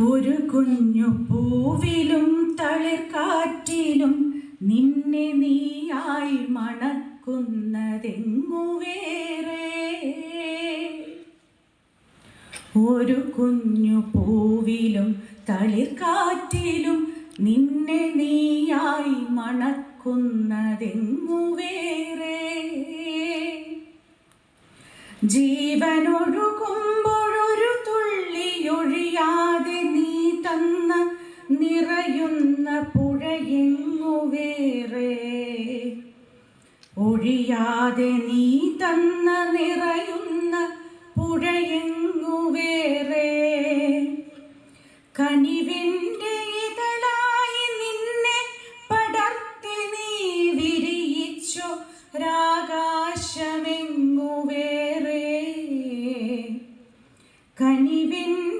ഒരു കുഞ്ഞു പൂവിലും തളിർക്കാറ്റിലും നിന്നെ നീയായി മണക്കുന്നതെങ്ങു വേറെ? ഒരു കുഞ്ഞു പൂവിലും തളിർക്കാറ്റിലും നിന്നെ നീയായി മണക്കുന്നതെങ്ങു വേറെ? ജീവനൊഴുകുമ്പോഴൊരു തുള്ളിയൊഴിയാതെ തന്ന നിറയുന്ന പുഴയെങ്ങു വേറെ? ഒഴിയാതെ നീ തന്ന നിറയുന്ന പുഴയെങ്ങു വേറെ? കനിവിന്റെ ഇതളായി നിന്നെ പടർത്തി നീ വിരിയിച്ചു രാകാശമെങ്ങു വേറെ? കനിവിന്റെ